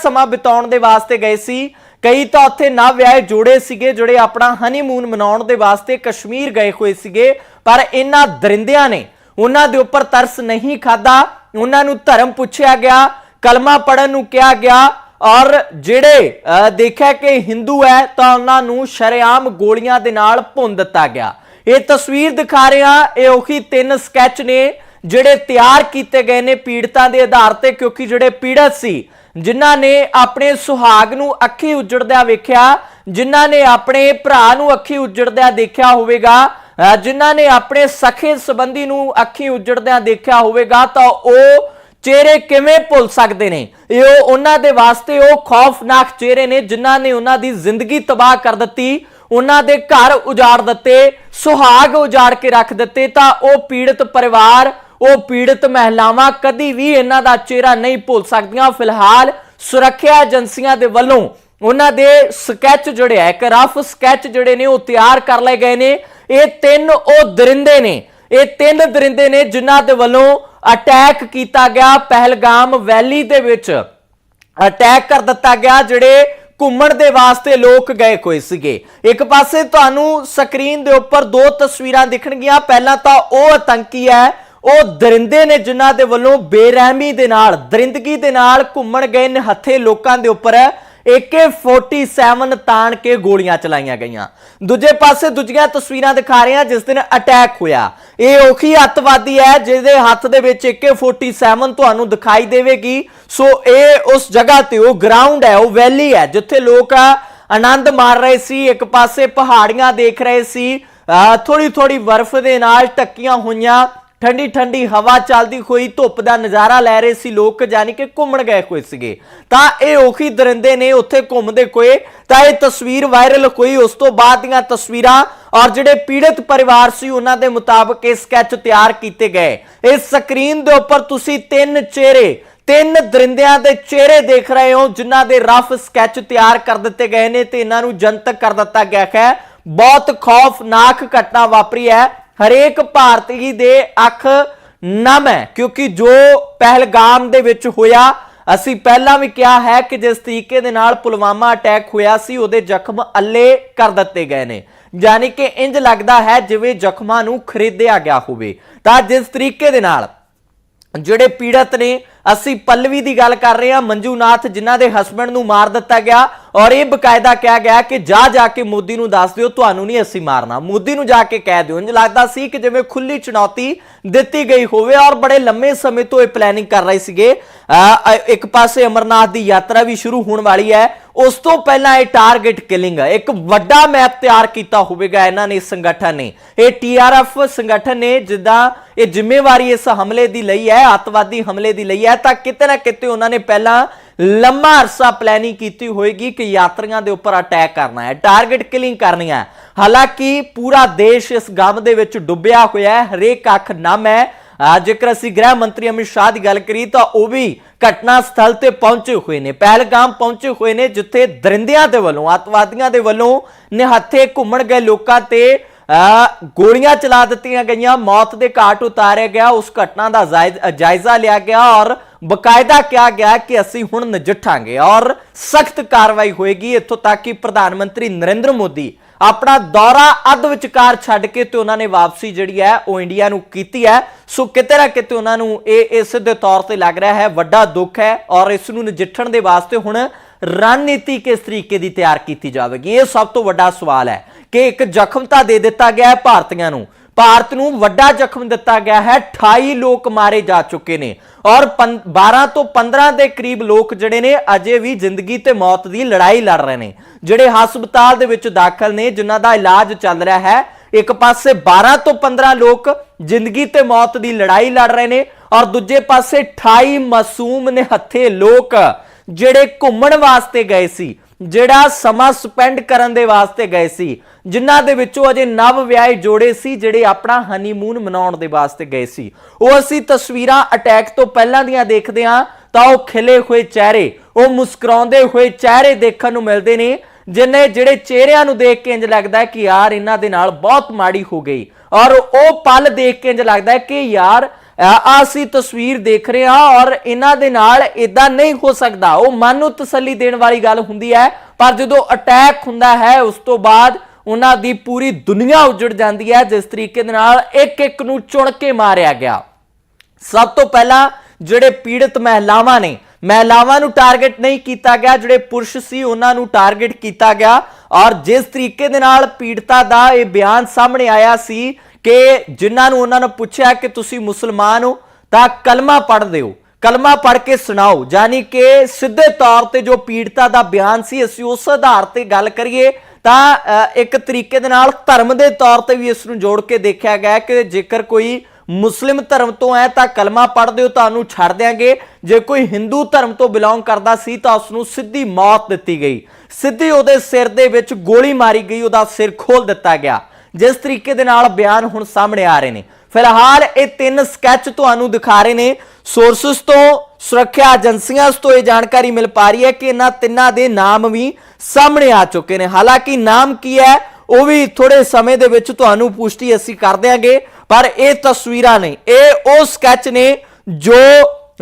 ਸਮਾਂ ਬਿਤਾਉਣ ਦੇ ਵਾਸਤੇ ਗਏ ਸੀ। ਕਈ ਤਾਂ ਉੱਥੇ ਨਾ ਵਿਆਹੇ ਜੋੜੇ ਸੀਗੇ, ਜਿਹੜੇ ਆਪਣਾ ਹਨੀਮੂਨ ਮਨਾਉਣ ਦੇ ਵਾਸਤੇ ਕਸ਼ਮੀਰ ਗਏ ਹੋਏ ਸੀਗੇ, ਪਰ ਇਹਨਾਂ ਦਰਿੰਦਿਆਂ ਨੇ ਉਹਨਾਂ ਦੇ ਉੱਪਰ ਤਰਸ ਨਹੀਂ ਖਾਦਾ ਉਹਨਾਂ ਨੂੰ ਧਰਮ ਪੁੱਛਿਆ ਗਿਆ, ਕਲਮਾ ਪੜਨ ਨੂੰ ਕਿਹਾ ਗਿਆ, ਔਰ ਜਿਹੜੇ ਦੇਖਿਆ ਕਿ ਹਿੰਦੂ ਹੈ, ਤਾਂ ਉਹਨਾਂ ਨੂੰ ਸ਼ਰੇਆਮ ਗੋਲੀਆਂ ਦੇ ਨਾਲ ਭੁੰਨ ਦਿੱਤਾ ਗਿਆ। ਇਹ ਤਸਵੀਰ ਦਿਖਾ ਰਿਹਾ, ਇਹ ਉਹੀ ਤਿੰਨ ਸਕੈਚ ਨੇ, ਜਿਹੜੇ ਤਿਆਰ ਕੀਤੇ ਗਏ ਨੇ ਪੀੜਤਾਂ ਦੇ ਆਧਾਰ ਤੇ, ਕਿਉਂਕਿ ਜਿਹੜੇ ਪੀੜਤ ਸੀ ਜਿਨ੍ਹਾਂ ਨੇ ਆਪਣੇ ਸੁਹਾਗ ਨੂੰ ਅੱਖੀ ਉਜੜਦਿਆਂ ਵੇਖਿਆ, ਜਿਨ੍ਹਾਂ ਨੇ ਆਪਣੇ ਭਰਾ ਨੂੰ ਅੱਖੀ ਉਜੜਦਿਆਂ ਦੇਖਿਆ ਹੋਵੇਗਾ ਜਿਨ੍ਹਾਂ ਨੇ ਆਪਣੇ ਸਖੇ ਸੰਬੰਧੀ ਨੂੰ ਅੱਖੀ ਉਜੜਦਿਆਂ ਦੇਖਿਆ ਹੋਵੇਗਾ, ਤਾਂ ਉਹ ਚਿਹਰੇ ਕਿਵੇਂ ਭੁੱਲ ਸਕਦੇ ਨੇ? ਇਹ ਉਹ ਉਹਨਾਂ ਦੇ ਵਾਸਤੇ ਉਹ ਖੌਫਨਾਕ ਚਿਹਰੇ ਨੇ ਜਿਨ੍ਹਾਂ ਨੇ ਉਹਨਾਂ ਦੀ ਜ਼ਿੰਦਗੀ ਤਬਾਹ ਕਰ ਦਿੱਤੀ, ਉਹਨਾਂ ਦੇ ਘਰ ਉਜਾੜ ਦਿੱਤੇ, ਸੁਹਾਗ ਉਜਾੜ ਕੇ ਰੱਖ ਦਿੱਤੇ, ਤਾਂ ਉਹ ਪੀੜਤ ਪਰਿਵਾਰ ਉਹ ਪੀੜਤ ਮਹਿਲਾਵਾਂ ਕਦੀ ਵੀ ਇਹਨਾਂ ਦਾ ਚਿਹਰਾ ਨਹੀਂ ਭੁੱਲ ਸਕਦੀਆਂ। ਫਿਲਹਾਲ ਸੁਰੱਖਿਆ ਏਜੰਸੀਆਂ ਦੇ ਵੱਲੋਂ ਉਹਨਾਂ ਦੇ ਸਕੈਚ ਜਿਹੜੇ ਹੈ ਇੱਕ ਰਫ ਸਕੈਚ ਜਿਹੜੇ ਨੇ, ਉਹ ਤਿਆਰ ਕਰ ਲਏ ਗਏ ਨੇ। ਇਹ ਤਿੰਨ ਉਹ ਦਰਿੰਦੇ ਨੇ, ਇਹ ਤਿੰਨ ਦਰਿੰਦੇ ਨੇ ਜਿਨ੍ਹਾਂ ਦੇ ਵੱਲੋਂ ਅਟੈਕ ਕੀਤਾ ਗਿਆ। ਪਹਿਲਗਾਮ ਵੈਲੀ ਦੇ ਵਿੱਚ ਅਟੈਕ ਕਰ ਦਿੱਤਾ ਗਿਆ, ਜਿਹੜੇ ਘੁੰਮਣ ਦੇ ਵਾਸਤੇ ਲੋਕ ਗਏ ਹੋਏ ਸੀਗੇ। ਇੱਕ ਪਾਸੇ ਤੁਹਾਨੂੰ ਸਕਰੀਨ ਦੇ ਉੱਪਰ ਦੋ ਤਸਵੀਰਾਂ ਦਿਖਣਗੀਆਂ। ਪਹਿਲਾਂ ਤਾਂ ਉਹ ਆਤੰਕੀ ਹੈ ਉਹ ਦਰਿੰਦੇ ਨੇ ਜਿਨ੍ਹਾਂ ਦੇ ਵੱਲੋਂ ਬੇਰਹਿਮੀ ਦੇ ਨਾਲ, ਦਰਿੰਦਗੀ ਦੇ ਨਾਲ ਘੁੰਮਣ ਗਏ ਨਿਹੱਥੇ ਲੋਕਾਂ ਦੇ ਉੱਪਰ। AK47 ਤਾਣ ਕੇ ਗੋਲੀਆਂ ਚਲਾਈਆਂ ਗਈਆਂ। ਦੂਜੇ ਪਾਸੇ ਦੂਜੀਆਂ ਤਸਵੀਰਾਂ ਦਿਖਾ ਰਹੇ ਹਾਂ, ਜਿਸ ਦਿਨ ਅਟੈਕ ਹੋਇਆ। ਇਹ ਉਹੀ ਅੱਤਵਾਦੀ ਹੈ, ਜਿਹਦੇ ਹੱਥ ਦੇ ਵਿੱਚ AK47 ਤੁਹਾਨੂੰ ਦਿਖਾਈ ਦੇਵੇਗੀ। ਸੋ ਇਹ ਉਸ ਜਗ੍ਹਾ ਤੇ ਉਹ ਗਰਾਊਂਡ ਹੈ, ਉਹ ਵੈਲੀ ਹੈ, ਜਿੱਥੇ ਲੋਕ ਆਨੰਦ ਮਾਰ ਰਹੇ ਸੀ, ਇੱਕ ਪਾਸੇ ਪਹਾੜੀਆਂ ਦੇਖ ਰਹੇ ਸੀ। ਥੋੜੀ ਥੋੜੀ ਬਰਫ਼ ਦੇ ਨਾਲ ਟੱਕੀਆਂ ਹੋਈਆਂ। ਠੰਡੀ ਠੰਡੀ ਹਵਾ ਚੱਲਦੀ ਹੋਈ ਧੁੱਪ ਦਾ ਨਜ਼ਾਰਾ ਲੈ ਰਹੇ ਸੀ ਲੋਕ ਜਾਨੀ ਕਿ ਘੁੰਮਣ ਗਏ ਹੋਏ ਸੀਗੇ। ਤਾਂ ਇਹ ਉਹੀ ਦਰਿੰਦੇ ਨੇ ਉੱਥੇ ਘੁੰਮਦੇ ਕੋਏ ਤਾਂ ਇਹ ਤਸਵੀਰ ਵਾਇਰਲ ਹੋਈ। ਉਸ ਤੋਂ ਬਾਅਦ ਦੀਆਂ ਤਸਵੀਰਾਂ ਔਰ ਜਿਹੜੇ ਪੀੜਤ ਪਰਿਵਾਰ ਸੀ, ਉਹਨਾਂ ਦੇ ਮੁਤਾਬਕ ਇਹ ਸਕੈਚ ਤਿਆਰ ਕੀਤੇ ਗਏ। ਇਸ ਸਕਰੀਨ ਦੇ ਉੱਪਰ ਤੁਸੀਂ ਤਿੰਨ ਚਿਹਰੇ, ਤਿੰਨ ਦਰਿੰਦਿਆਂ ਦੇ ਚਿਹਰੇ ਦੇਖ ਰਹੇ ਹੋ, ਜਿਨ੍ਹਾਂ ਦੇ ਰਫ ਸਕੈਚ ਤਿਆਰ ਕਰ ਦਿੱਤੇ ਗਏ ਨੇ ਤੇ ਇਹਨਾਂ ਨੂੰ ਜਨਤਕ ਕਰ ਦਿੱਤਾ ਗਿਆ ਹੈ। ਬਹੁਤ ਖੌਫਨਾਕ ਘਟਨਾ ਵਾਪਰੀ ਹੈ। ਹਰੇਕ ਭਾਰਤੀ ਦੇ ਅੱਖ ਨਮ ਹੈ, ਕਿਉਂਕਿ ਜੋ ਪਹਿਲਗਾਮ ਦੇ ਵਿੱਚ ਹੋਇਆ, ਅਸੀਂ ਪਹਿਲਾਂ ਵੀ ਕਿਹਾ ਹੈ ਕਿ ਜਿਸ ਤਰੀਕੇ ਦੇ ਨਾਲ ਪੁਲਵਾਮਾ ਅਟੈਕ ਹੋਇਆ ਸੀ, ਉਹਦੇ ਜ਼ਖਮ ਅੱਲੇ ਕਰ ਦਿੱਤੇ ਗਏ ਨੇ। ਯਾਨੀ ਕਿ ਇੰਜ ਲੱਗਦਾ ਹੈ ਜਿਵੇਂ ਜ਼ਖਮਾਂ ਨੂੰ ਖਰੀਦਿਆ ਗਿਆ ਹੋਵੇ। ਤਾਂ ਜਿਸ ਤਰੀਕੇ ਦੇ ਨਾਲ ਜਿਹੜੇ ਪੀੜਤ ਨੇ ਅਸੀਂ ਪੱਲਵੀ ਦੀ ਗੱਲ ਕਰ ਰਹੇ ਹਾਂ। ਮੰਜੂਨਾਥ, ਜਿਨ੍ਹਾਂ ਦੇ ਹਸਬੰਡ ਨੂੰ ਮਾਰ ਦਿੱਤਾ ਗਿਆ ਔਰ ਇਹ ਬਕਾਇਦਾ ਕਿਹਾ ਗਿਆ ਕਿ ਜਾ ਜਾ ਕੇ ਮੋਦੀ ਨੂੰ ਦੱਸ ਦਿਓ, ਤੁਹਾਨੂੰ ਨਹੀਂ ਅਸੀਂ ਮਾਰਨਾ। ਮੋਦੀ ਨੂੰ ਜਾ ਕੇ ਕਹਿ ਦਿਓ। ਇੰਜ ਲੱਗਦਾ ਸੀ ਕਿ ਜਿਵੇਂ ਖੁੱਲੀ ਚੁਣੌਤੀ ਦਿੱਤੀ ਗਈ ਹੋਵੇ ਔਰ ਬੜੇ ਲੰਮੇ ਸਮੇਂ ਤੋਂ ਇਹ ਪਲੈਨਿੰਗ ਕਰ ਰਹੇ ਸੀਗੇ। ਇੱਕ ਪਾਸੇ ਅਮਰਨਾਥ ਦੀ ਯਾਤਰਾ ਵੀ ਸ਼ੁਰੂ ਹੋਣ ਵਾਲੀ ਹੈ। ਉਸ ਤੋਂ ਪਹਿਲਾਂ ਇਹ ਟਾਰਗੇਟ ਕਿਲਿੰਗ ਹੈ। ਇੱਕ ਵੱਡਾ ਮੈਪ ਤਿਆਰ ਕੀਤਾ ਹੋਵੇਗਾ ਇਹਨਾਂ ਨੇ, ਸੰਗਠਨ ਨੇ। ਇਹ ਟੀਆਰਐਫ ਸੰਗਠਨ ਨੇ, ਜਿੱਦਾਂ ਇਹ ਜ਼ਿੰਮੇਵਾਰੀ ਇਸ ਹਮਲੇ ਦੀ ਲਈ ਹੈ ਅੱਤਵਾਦੀ ਹਮਲੇ ਦੀ ਲਈ ਹੈ। ਤਾਂ ਕਿਤੇ ਨਾ ਕਿਤੇ ਉਹਨਾਂ ਨੇ ਪਹਿਲਾਂ ਲੰਮਾ ਅਰਸਾ ਪਲੈਨਿੰਗ ਕੀਤੀ ਹੋਏਗੀ ਕਿ ਯਾਤਰੀਆਂ ਦੇ ਉੱਪਰ ਅਟੈਕ ਕਰਨਾ ਹੈ ਟਾਰਗੇਟ ਕਿਲਿੰਗ ਕਰਨੀ ਹੈ। ਹਾਲਾਂਕਿ ਪੂਰਾ ਦੇਸ਼ ਇਸ ਗਮ ਦੇ ਵਿੱਚ ਡੁੱਬਿਆ ਹੋਇਆ ਹੈ, ਹਰੇਕ ਅੱਖ ਨਮ ਹੈ। ਜੇਕਰ ਅਸੀਂ ਗ੍ਰਹਿ ਮੰਤਰੀ ਅਮਿਤ ਸ਼ਾਹ ਦੀ ਗੱਲ ਕਰੀ ਤਾਂ ਉਹ ਵੀ ਘਟਨਾ ਸਥਲ ਤੇ ਪਹੁੰਚੇ ਹੋਏ ਨੇ, ਪਹਿਲਗਾਮ ਪਹੁੰਚੇ ਹੋਏ ਨੇ, ਜਿੱਥੇ ਦਰਿੰਦਿਆਂ ਦੇ ਵੱਲੋਂ, ਅੱਤਵਾਦੀਆਂ ਦੇ ਵੱਲੋਂ ਨਿਹੱਥੇ ਘੁੰਮਣ ਗਏ ਲੋਕਾਂ ਤੇ ਗੋਲੀਆਂ ਚਲਾ ਦਿੱਤੀਆਂ ਗਈਆਂ, ਮੌਤ ਦੇ ਘਾਟ ਉਤਾਰਿਆ ਗਿਆ, ਉਸ ਘਟਨਾ ਦਾ ਜਾਇਜ਼ਾ ਲਿਆ ਗਿਆ ਔਰ ਬਕਾਇਦਾ ਕਿਹਾ ਗਿਆ ਕਿ ਅਸੀਂ ਹੁਣ ਨਜਿੱਠਾਂਗੇ ਔਰ ਸਖਤ ਕਾਰਵਾਈ ਹੋਏਗੀ। ਇੱਥੋਂ ਤੱਕ ਕਿ ਪ੍ਰਧਾਨ ਮੰਤਰੀ ਨਰਿੰਦਰ ਮੋਦੀ ਆਪਣਾ ਦੌਰਾ ਅੱਧ ਵਿਚਕਾਰ ਛੱਡ ਕੇ ਤੇ ਉਹਨਾਂ ਨੇ ਵਾਪਸੀ ਜਿਹੜੀ ਹੈ ਉਹ ਇੰਡੀਆ ਨੂੰ ਕੀਤੀ ਹੈ। ਸੋ ਕਿਤੇ ਨਾ ਕਿਤੇ ਉਹਨਾਂ ਨੂੰ ਇਹ ਇਸ ਦੇ ਤੌਰ ਤੇ ਲੱਗ ਰਿਹਾ ਹੈ, ਵੱਡਾ ਦੁੱਖ ਹੈ ਔਰ ਇਸ ਨੂੰ ਨਜਿੱਠਣ ਦੇ ਵਾਸਤੇ ਹੁਣ ਰਣਨੀਤੀ ਕਿਸ ਤਰੀਕੇ ਦੀ ਤਿਆਰ ਕੀਤੀ ਜਾਵੇਗੀ? ਇਹ ਸਭ ਤੋਂ ਵੱਡਾ ਸਵਾਲ ਹੈ। ਕਿ ਇੱਕ ਜ਼ਖਮ ਤਾਂ ਦੇ ਦਿੱਤਾ ਗਿਆ ਹੈ ਭਾਰਤੀਆਂ ਨੂੰ। ਭਾਰਤ ਨੂੰ ਵੱਡਾ ਜ਼ਖਮ ਦਿੱਤਾ ਗਿਆ ਹੈ 28 ਲੋਕ ਮਾਰੇ ਜਾ ਚੁੱਕੇ ਨੇ ਔਰ ਪੰ- 12 ਤੋਂ 15 ਦੇ ਕਰੀਬ ਲੋਕ ਜਿਹੜੇ ਨੇ ਅਜੇ ਵੀ ਜ਼ਿੰਦਗੀ ਤੇ ਮੌਤ ਦੀ ਲੜਾਈ ਲੜ ਰਹੇ ਨੇ। ਜਿਹੜੇ ਹਸਪਤਾਲ ਦੇ ਵਿੱਚ ਦਾਖਲ ਨੇ, ਜਿਨ੍ਹਾਂ ਦਾ ਇਲਾਜ ਚੱਲ ਰਿਹਾ ਹੈ, ਇੱਕ ਪਾਸੇ 12 ਤੋਂ 15 ਲੋਕ ਜ਼ਿੰਦਗੀ ਤੇ ਮੌਤ ਦੀ ਲੜਾਈ ਲੜ ਰਹੇ ਨੇ ਔਰ ਦੂਜੇ ਪਾਸੇ 28 ਮਾਸੂਮ ਨੇ ਹੱਥੇ ਲੋਕ ਜਿਹੜੇ ਘੁੰਮਣ ਵਾਸਤੇ ਗਏ ਸੀ। ਜਿਹੜਾ ਸਮਾਂ ਸਪੈਂਡ ਕਰਨ ਦੇ ਵਾਸਤੇ ਗਏ ਸੀ, ਜਿਨ੍ਹਾਂ ਦੇ ਵਿੱਚੋਂ ਅਜੇ ਨਵ ਵਿਆਹੇ ਜੋੜੇ ਸੀ ਜਿਹੜੇ ਆਪਣਾ ਹਨੀਮੂਨ ਮਨਾਉਣ ਦੇ ਵਾਸਤੇ ਗਏ ਸੀ। ਉਹ ਅਸੀਂ ਤਸਵੀਰਾਂ ਅਟੈਕ ਤੋਂ ਪਹਿਲਾਂ ਦੀਆਂ ਦੇਖਦੇ ਹਾਂ, ਤਾਂ ਉਹ ਖਿਲੇ ਹੋਏ ਚਿਹਰੇ, ਉਹ ਮੁਸਕਰਾਉਂਦੇ ਹੋਏ ਚਿਹਰੇ ਦੇਖਣ ਨੂੰ ਮਿਲਦੇ ਨੇ, ਜਿਨੇ ਜਿਹੜੇ ਚਿਹਰਿਆਂ ਨੂੰ ਦੇਖ ਕੇ ਇੰਜ ਲੱਗਦਾ ਹੈ ਕਿ ਯਾਰ ਇਹਨਾਂ ਦੇ ਨਾਲ ਬਹੁਤ ਮਾੜੀ ਹੋ ਗਈ। ਔਰ ਉਹ ਪਲ ਦੇਖ ਕੇ ਇੰਜ ਲੱਗਦਾ ਹੈ ਕਿ ਯਾਰ ਅਸੀਂ ਤਸਵੀਰ ਦੇਖ ਰਹੇ ਹਾਂ ਔਰ ਇਹਨਾਂ ਦੇ ਨਾਲ ਇਦਾਂ ਨਹੀਂ ਹੋ ਸਕਦਾ। ਉਹ ਮਨ ਨੂੰ ਤਸੱਲੀ ਦੇਣ ਵਾਲੀ ਗੱਲ ਹੁੰਦੀ ਹੈ, ਪਰ ਜਦੋਂ ਅਟੈਕ ਹੁੰਦਾ ਹੈ, ਉਸ ਤੋਂ ਬਾਅਦ ਉਹਨਾਂ ਦੀ ਪੂਰੀ ਦੁਨੀਆ ਉਜੜ ਜਾਂਦੀ ਹੈ, ਜਿਸ ਤਰੀਕੇ ਦੇ ਨਾਲ ਇੱਕ ਇੱਕ ਨੂੰ ਚੁਣ ਕੇ ਮਾਰਿਆ ਗਿਆ। ਸਭ ਤੋਂ ਪਹਿਲਾਂ ਜਿਹੜੇ ਪੀੜਤ ਮਹਿਲਾਵਾਂ ਨੇ, ਮਹਿਲਾਵਾਂ ਨੂੰ ਟਾਰਗੇਟ ਨਹੀਂ ਕੀਤਾ ਗਿਆ, ਜਿਹੜੇ ਪੁਰਸ਼ ਸੀ, ਉਹਨਾਂ ਨੂੰ ਟਾਰਗੇਟ ਕੀਤਾ ਗਿਆ। ਔਰ ਜਿਸ ਤਰੀਕੇ ਦੇ ਨਾਲ ਪੀੜਤਾ ਦਾ ਇਹ ਬਿਆਨ ਸਾਹਮਣੇ ਆਇਆ ਸੀ ਕਿ ਜਿਨ੍ਹਾਂ ਨੂੰ ਉਹਨਾਂ ਨੇ ਪੁੱਛਿਆ ਕਿ ਤੁਸੀਂ ਮੁਸਲਮਾਨ ਹੋ, ਤਾਂ ਕਲਮਾ ਪੜ੍ਹਦੇ ਹੋ ਕਲਮਾ ਪੜ੍ਹ ਕੇ ਸੁਣਾਓ। ਯਾਨੀ ਕਿ ਸਿੱਧੇ ਤੌਰ ਤੇ ਜੋ ਪੀੜਤਾ ਦਾ ਬਿਆਨ ਸੀ, ਅਸੀਂ ਉਸ ਆਧਾਰ ਤੇ ਗੱਲ ਕਰੀਏ, ਤਾਂ ਇੱਕ ਤਰੀਕੇ ਦੇ ਨਾਲ ਧਰਮ ਦੇ ਤੌਰ ਤੇ ਵੀ ਇਸ ਨੂੰ ਜੋੜ ਕੇ ਦੇਖਿਆ ਗਿਆ ਕਿ ਜੇਕਰ ਕੋਈ ਮੁਸਲਿਮ ਧਰਮ ਤੋਂ ਹੈ, ਤਾਂ ਕਲਮਾ ਪੜ੍ਹਦੇ ਹੋ ਤਾਂ ਉਹਨੂੰ ਛੱਡ ਦਿਆਂਗੇ। ਜੇ ਕੋਈ ਹਿੰਦੂ ਧਰਮ ਤੋਂ ਬਿਲੋਂਗ ਕਰਦਾ ਸੀ, ਤਾਂ ਉਸ ਨੂੰ ਸਿੱਧੀ ਮੌਤ ਦਿੱਤੀ ਗਈ। ਸਿੱਧੀ ਉਹਦੇ ਸਿਰ ਦੇ ਵਿੱਚ ਗੋਲੀ ਮਾਰੀ ਗਈ, ਉਹਦਾ ਸਿਰ ਖੋਲ ਦਿੱਤਾ ਗਿਆ। ਜਿਸ ਤਰੀਕੇ ਦੇ ਨਾਲ ਬਿਆਨ ਹੁਣ ਸਾਹਮਣੇ ਆ ਰਹੇ ਨੇ। ਫਿਲਹਾਲ ਇਹ ਤਿੰਨ ਸਕੈਚ ਤੁਹਾਨੂੰ ਦਿਖਾ ਰਹੇ ਨੇ। ਸੋਰਸਸ ਤੋਂ ਸੁਰੱਖਿਆ ਏਜੰਸੀਆਂ ਤੋਂ ਇਹ ਜਾਣਕਾਰੀ ਮਿਲ ਪਾ ਰਹੀ ਹੈ ਕਿ ਇਹਨਾਂ ਤਿੰਨਾਂ ਦੇ ਨਾਮ ਵੀ ਸਾਹਮਣੇ ਆ ਚੁੱਕੇ ਨੇ। ਹਾਲਾਂਕਿ ਨਾਮ ਕੀ ਹੈ ਉਹ ਵੀ ਥੋੜੇ ਸਮੇਂ ਦੇ ਵਿੱਚ ਤੁਹਾਨੂੰ ਪੁਸ਼ਟੀ ਅਸੀਂ ਕਰ ਦਿਆਂਗੇ ਪਰ ਇਹ ਤਸਵੀਰਾਂ ਨੇ। ਇਹ ਉਹ ਸਕੈਚ ਨੇ ਜੋ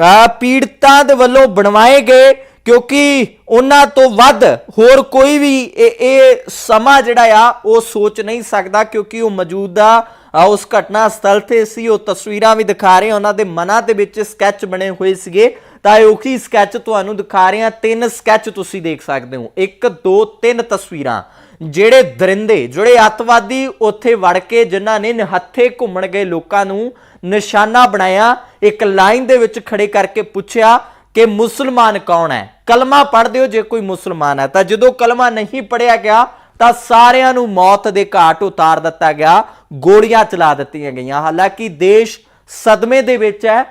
ਅਹ, ਪੀੜਤਾਂ ਦੇ ਵੱਲੋਂ ਬਣਵਾਏ ਗਏ ਕਿਉਂਕਿ ਉਹਨਾਂ ਤੋਂ ਵੱਧ ਹੋਰ ਕੋਈ ਵੀ ਇਹ ਇਹ ਸਮਾਂ ਜਿਹੜਾ ਆ, ਉਹ ਸੋਚ ਨਹੀਂ ਸਕਦਾ ਕਿਉਂਕਿ ਉਹ ਮੌਜੂਦਾ ਉਸ ਘਟਨਾ ਸਥਲ ਤੇ ਸੀ। ਉਹ ਤਸਵੀਰਾਂ ਵੀ ਦਿਖਾ ਰਹੇ ਉਹਨਾਂ ਦੇ ਮਨਾਂ ਦੇ ਵਿੱਚ ਸਕੈਚ ਬਣੇ ਹੋਏ ਸੀਗੇ। ਤਾਂ ਇਹ ਉਹੀ ਸਕੈਚ ਤੁਹਾਨੂੰ ਦਿਖਾ ਰਹੇ ਹਾਂ ਤਿੰਨ ਸਕੈਚ ਤੁਸੀਂ ਦੇਖ ਸਕਦੇ ਹੋ। ਇੱਕ, ਦੋ, ਤਿੰਨ ਤਸਵੀਰਾਂ। ਜਿਹੜੇ ਦਰਿੰਦੇ, ਜਿਹੜੇ ਅੱਤਵਾਦੀ ਉੱਥੇ ਵੜ ਕੇ ਜਿਨ੍ਹਾਂ ਨੇ ਨਿਹੱਥੇ ਘੁੰਮਣ ਗਏ ਲੋਕਾਂ ਨੂੰ ਨਿਸ਼ਾਨਾ ਬਣਾਇਆ, ਇੱਕ ਲਾਈਨ ਦੇ ਵਿੱਚ ਖੜੇ ਕਰਕੇ ਪੁੱਛਿਆ ਕਿ ਮੁਸਲਮਾਨ ਕੌਣ ਹੈ? ਕਲਮਾ ਪੜ੍ਹਦੇ ਹੋ ਜੇ ਕੋਈ ਮੁਸਲਮਾਨ ਹੈ। ਤਾਂ ਜਦੋਂ ਕਲਮਾ ਨਹੀਂ ਪੜਿਆ ਗਿਆ, ਤਾਂ ਸਾਰਿਆਂ ਨੂੰ ਮੌਤ ਦੇ ਘਾਟ ਉਤਾਰ ਦਿੱਤਾ ਗਿਆ, ਗੋਲੀਆਂ ਚਲਾ ਦਿੱਤੀਆਂ ਗਈਆਂ। ਹਾਲਾਂਕਿ ਦੇਸ਼ ਸਦਮੇ ਦੇ ਵਿੱਚ ਹੈ,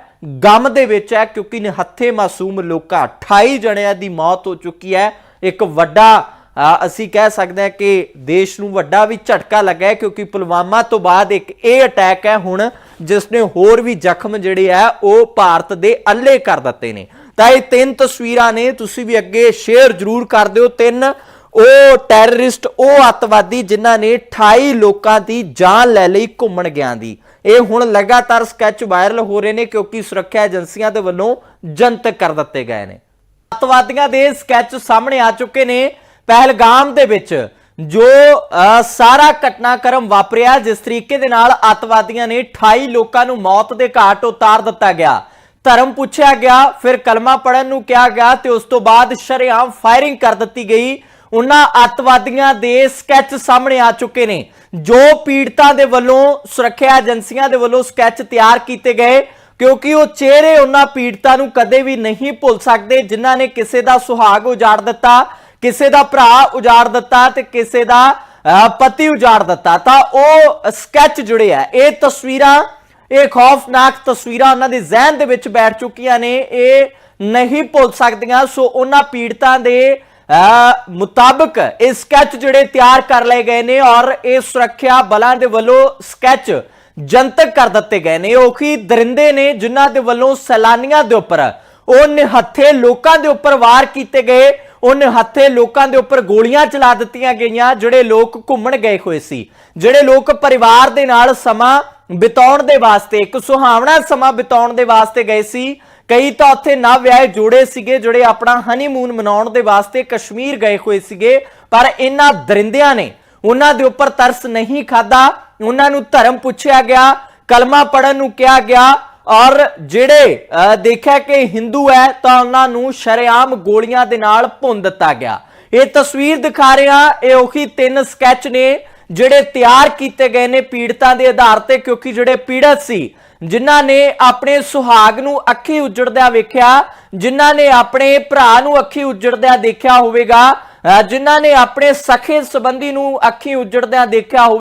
ਗਮ ਦੇ ਵਿੱਚ ਹੈ, ਕਿਉਂਕਿ ਨਿਹੱਥੇ ਮਾਸੂਮ ਲੋਕਾਂ 28 ਜਣਿਆਂ ਦੀ ਮੌਤ ਹੋ ਚੁੱਕੀ ਹੈ। ਇੱਕ ਵੱਡਾ ਅਸੀਂ ਕਹਿ ਸਕਦੇ ਹਾਂ ਕਿ ਦੇਸ਼ ਨੂੰ ਵੱਡਾ ਵੀ ਝਟਕਾ ਲੱਗਾ ਹੈ, ਕਿਉਂਕਿ ਪੁਲਵਾਮਾ ਤੋਂ ਬਾਅਦ ਇੱਕ ਇਹ ਅਟੈਕ ਹੈ ਹੁਣ, ਜਿਸ ਨੇ ਹੋਰ ਵੀ ਜ਼ਖਮ ਜਿਹੜੇ ਆ ਉਹ ਭਾਰਤ ਦੇ ਅੱਲੇ ਕਰ ਦਿੱਤੇ ਨੇ। ਤਾਂ ਇਹ ਤਿੰਨ ਤਸਵੀਰਾਂ ਨੇ ਤੁਸੀਂ ਵੀ ਅੱਗੇ ਸ਼ੇਅਰ ਜ਼ਰੂਰ ਕਰ ਦਿਓ। ਤਿੰਨ ਉਹ ਟੈਰਰਿਸਟ ਉਹ ਅੱਤਵਾਦੀ ਜਿਨ੍ਹਾਂ ਨੇ 28 ਲੋਕਾਂ ਦੀ ਜਾਨ ਲੈ ਲਈ ਘੁੰਮਣ ਗਿਆ ਦੀ। ਇਹ ਹੁਣ ਲਗਾਤਾਰ ਸਕੈਚ ਵਾਇਰਲ ਹੋ ਰਹੇ ਨੇ ਕਿਉਂਕਿ ਸੁਰੱਖਿਆ ਏਜੰਸੀਆਂ ਦੇ ਵੱਲੋਂ ਜਨਤਕ ਕਰ ਦਿੱਤੇ ਗਏ ਨੇ। ਅੱਤਵਾਦੀਆਂ ਦੇ ਸਕੈਚ ਸਾਹਮਣੇ ਆ ਚੁੱਕੇ ਨੇ ਪਹਿਲਗਾਮ ਦੇ ਵਿੱਚ ਜੋ ਅ, ਸਾਰਾ ਘਟਨਾਕ੍ਰਮ ਵਾਪਰਿਆ ਜਿਸ ਤਰੀਕੇ ਦੇ ਨਾਲ ਅੱਤਵਾਦੀਆਂ ਨੇ 28 ਲੋਕਾਂ ਨੂੰ ਮੌਤ ਦੇ ਘਾਟ ਉਤਾਰ ਦਿੱਤਾ ਗਿਆ। ਧਰਮ ਪੁੱਛਿਆ ਗਿਆ ਫਿਰ ਕਲਮਾ ਪੜਨ ਨੂੰ ਕਿਹਾ ਗਿਆ ਤੇ ਉਸ ਤੋਂ ਬਾਅਦ ਸ਼ਰੇਆਮ ਫਾਇਰਿੰਗ ਕਰ ਦਿੱਤੀ ਗਈ। ਉਹਨਾਂ ਅੱਤਵਾਦੀਆਂ ਦੇ ਸਕੈਚ ਸਾਹਮਣੇ ਆ ਚੁੱਕੇ ਨੇ ਜੋ ਪੀੜਤਾਂ ਦੇ ਵੱਲੋਂ ਸੁਰੱਖਿਆ ਏਜੰਸੀਆਂ ਦੇ ਵੱਲੋਂ ਸਕੈਚ ਤਿਆਰ ਕੀਤੇ ਗਏ ਕਿਉਂਕਿ ਉਹ ਚਿਹਰੇ ਉਹਨਾਂ ਪੀੜਤਾਂ ਨੂੰ ਕਦੇ ਵੀ ਨਹੀਂ ਭੁੱਲ ਸਕਦੇ ਜਿਨ੍ਹਾਂ ਨੇ ਕਿਸੇ ਦਾ ਸੁਹਾਗ ਉਜਾੜ ਦਿੱਤਾ ਕਿਸੇ ਦਾ ਭਰਾ ਉਜਾੜ ਦਿੱਤਾ ਤੇ ਕਿਸੇ ਦਾ ਅਹ, ਪਤੀ ਉਜਾੜ ਦਿੱਤਾ। ਤਾਂ ਉਹ ਸਕੈਚ ਜੁੜੇ ਆ। ਇਹ ਤਸਵੀਰਾਂ ਇਹ ਖੌਫਨਾਕ ਤਸਵੀਰਾਂ ਉਹਨਾਂ ਦੇ ਜ਼ਿਹਨ ਦੇ ਵਿੱਚ ਬੈਠ ਚੁੱਕੀਆਂ ਨੇ ਇਹ ਨਹੀਂ ਭੁੱਲ ਸਕਦੀਆਂ। ਸੋ ਉਹਨਾਂ ਪੀੜਤਾਂ ਦੇ ਅਹ, ਮੁਤਾਬਕ ਇਹ ਸਕੈਚ ਜਿਹੜੇ ਤਿਆਰ ਕਰ ਲਏ ਗਏ ਨੇ ਔਰ ਇਹ ਸੁਰੱਖਿਆ ਬਲਾਂ ਦੇ ਵੱਲੋਂ ਸਕੈਚ ਜਨਤਕ ਕਰ ਦਿੱਤੇ ਗਏ ਨੇ। ਉਹੀ ਦਰਿੰਦੇ ਨੇ ਜਿਨ੍ਹਾਂ ਦੇ ਵੱਲੋਂ ਸੈਲਾਨੀਆਂ ਦੇ ਉੱਪਰ ਉਹ ਨਿਹੱਥੇ ਲੋਕਾਂ ਦੇ ਉੱਪਰ ਵਾਰ ਕੀਤੇ ਗਏ ਉਹ ਨਿਹੱਥੇ ਲੋਕਾਂ ਦੇ ਉੱਪਰ ਗੋਲੀਆਂ ਚਲਾ ਦਿੱਤੀਆਂ ਗਈਆਂ ਜਿਹੜੇ ਲੋਕ ਘੁੰਮਣ ਗਏ ਹੋਏ ਸੀ ਜਿਹੜੇ ਲੋਕ ਪਰਿਵਾਰ ਦੇ ਨਾਲ ਸਮਾਂ ਬਿਤਾਉਣ ਦੇ ਵਾਸਤੇ ਇੱਕ ਸੁਹਾਵਣਾ ਸਮਾਂ ਬਿਤਾਉਣ ਦੇ ਵਾਸਤੇ ਗਏ ਸੀ। ਕਈ ਤਾਂ ਉੱਥੇ ਨਾ ਵਿਆਹੇ ਜੋੜੇ ਸੀਗੇ ਜਿਹੜੇ ਆਪਣਾ ਹਨੀਮੂਨ ਮਨਾਉਣ ਦੇ ਵਾਸਤੇ ਕਸ਼ਮੀਰ ਗਏ ਹੋਏ ਸੀਗੇ ਪਰ ਇਹਨਾਂ ਦਰਿੰਦਿਆਂ ਨੇ ਉਹਨਾਂ ਦੇ ਉੱਪਰ ਤਰਸ ਨਹੀਂ ਖਾਦਾ ਉਹਨਾਂ ਨੂੰ ਧਰਮ ਪੁੱਛਿਆ ਗਿਆ ਕਲਮਾ ਪੜਨ ਨੂੰ ਕਿਹਾ ਗਿਆ ਔਰ ਜਿਹੜੇ ਅਹ, ਦੇਖਿਆ ਕਿ ਹਿੰਦੂ ਹੈ ਤਾਂ ਉਹਨਾਂ ਨੂੰ ਸ਼ਰੇਆਮ ਗੋਲੀਆਂ ਦੇ ਨਾਲ ਭੁੰਨ ਦਿੱਤਾ ਗਿਆ। ਇਹ ਤਸਵੀਰ ਦਿਖਾ ਰਿਹਾ ਇਹ ਉਹੀ ਤਿੰਨ ਸਕੈਚ ਨੇ ਜਿਹੜੇ ਤਿਆਰ ਕੀਤੇ ਗਏ ਨੇ ਪੀੜਤਾਂ ਦੇ ਆਧਾਰ ਤੇ ਕਿਉਂਕਿ ਜਿਹੜੇ ਪੀੜਤ ਸੀ ਜਿਨ੍ਹਾਂ ਨੇ ਆਪਣੇ ਸੁਹਾਗ ਨੂੰ ਅੱਖੀ ਉਜੜਦਿਆਂ ਵੇਖਿਆ ਜਿਨ੍ਹਾਂ ਨੇ ਆਪਣੇ ਭਰਾ ਨੂੰ ਅੱਖੀ ਉਜੜਦਿਆਂ ਦੇਖਿਆ ਹੋਵੇਗਾ ਅਹ, ਜਿਨ੍ਹਾਂ ਨੇ ਆਪਣੇ ਸਖੇ ਸੰਬੰਧੀ ਨੂੰ ਅੱਖੀ ਉਜੜਦਿਆਂ ਦੇਖਿਆ ਹੋਵੇ